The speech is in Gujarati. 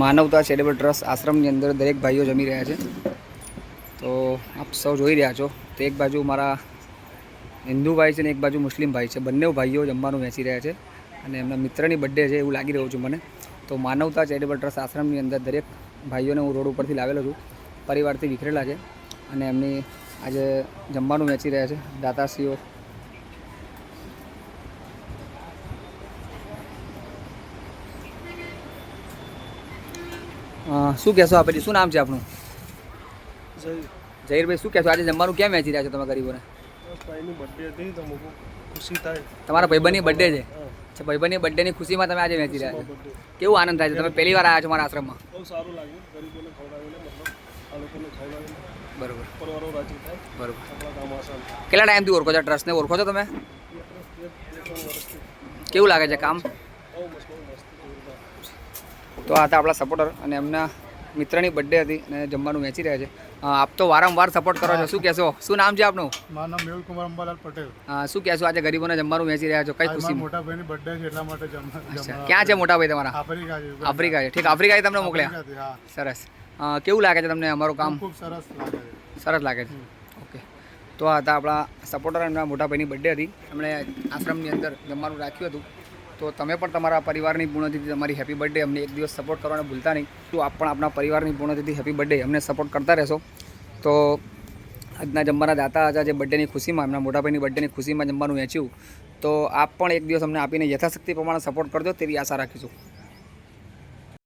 માનવતા ચેરિટેબલ ટ્રસ્ટ આશ્રમની અંદર દરેક ભાઈઓ જમી રહ્યા છે. તો આપ સૌ જોઈ રહ્યા છો, તો એક બાજુ મારા હિન્દુ ભાઈ છે ને એક બાજુ મુસ્લિમ ભાઈ છે. બંને ભાઈઓ જમવાનું વેચી રહ્યા છે અને એમના મિત્રની બર્થડે છે એવું લાગી રહ્યું છું મને. તો માનવતા ચેરિટેબલ ટ્રસ્ટ આશ્રમની અંદર દરેક ભાઈઓને હું રોડ ઉપરથી લાવેલો છું. પરિવારથી વિખરેલા છે અને એમની આજે જમવાનું વેચી રહ્યા છે દાતાશ્રીઓ. શું કહેશો આપેલી? શું નામ છે આપણું જહીરભાઈ શું કહેશો? આજે જમવાનું કેમ વેચી રહ્યા છો તમે ગરીબોને? તમારા ભાઈબંધની બર્થડે છે? અચ્છા ભાઈબંધની બર્થડેની ખુશીમાં તમે આજે વેચી રહ્યા છો. કેવું આનંદ થાય છે? તમે પહેલી વાર આવ્યા છો મારા આશ્રમમાં? બહુ સારું લાગ્યું. ગરીબોને ખવડાવીને મતલબ આ લોકોને ખવડાવીને બરોબર. પરવારો રાજી થાય. બરોબર. કેટલા ટાઈમથી ઓળખો છો? ટ્રસ્ટને ઓળખો છો તમે? કેવું લાગે છે કામ? તો આ હતા આપણા સપોર્ટર અને એમના મિત્રની બર્થડે હતી અને જમવાનું વહેંચી રહ્યા છે. આપ તો વારંવાર સપોર્ટ કરો છો. શું કહેશો? શું નામ છે આપનું? મારું નામ મેહુલ કુમાર અંબાલાલ પટેલ. શું કહેશો? આજે ગરીબોને જમવાનું વહેંચી રહ્યા છો. કઈ ખુશી મોટા ભાઈની બર્થડે છે એટલા માટે જમવા અચ્છા. ક્યાં છે મોટા ભાઈ તમારા? આફ્રિકા છે આફ્રિકા છે. ઠીક આફ્રિકાએ તમને મોકલ્યા? સરસ. કેવું લાગે છે તમને અમારું કામ? ખૂબ સરસ લાગે છે. સરસ લાગે છે. ઓકે. તો આ હતા આપણા સપોર્ટર એમના મોટા ભાઈની બર્થડે હતી. એમણે આશ્રમની અંદર જમવાનું રાખ્યું હતું. તો તમે પણ તમારા પરિવારની પૂર્ણતિથિ તમારી હેપી બર્થડે અમને એક દિવસ સપોર્ટ કરવાનું ભૂલતા નહીં. તો આપ પણ આપણા પરિવારની પૂર્ણતિથિ હેપી બર્થડે અમને સપોર્ટ કરતા રહેશો. તો આજના જમવાના દાતા હતા જે બર્થડેની ખુશીમાં, એમના મોટાભાઈની બર્થડેની ખુશીમાં જમવાનું વેચ્યું તો આપ પણ એક દિવસ અમને આપીને યથાશક્તિ પ્રમાણે સપોર્ટ કરજો તેવી આશા રાખીશું.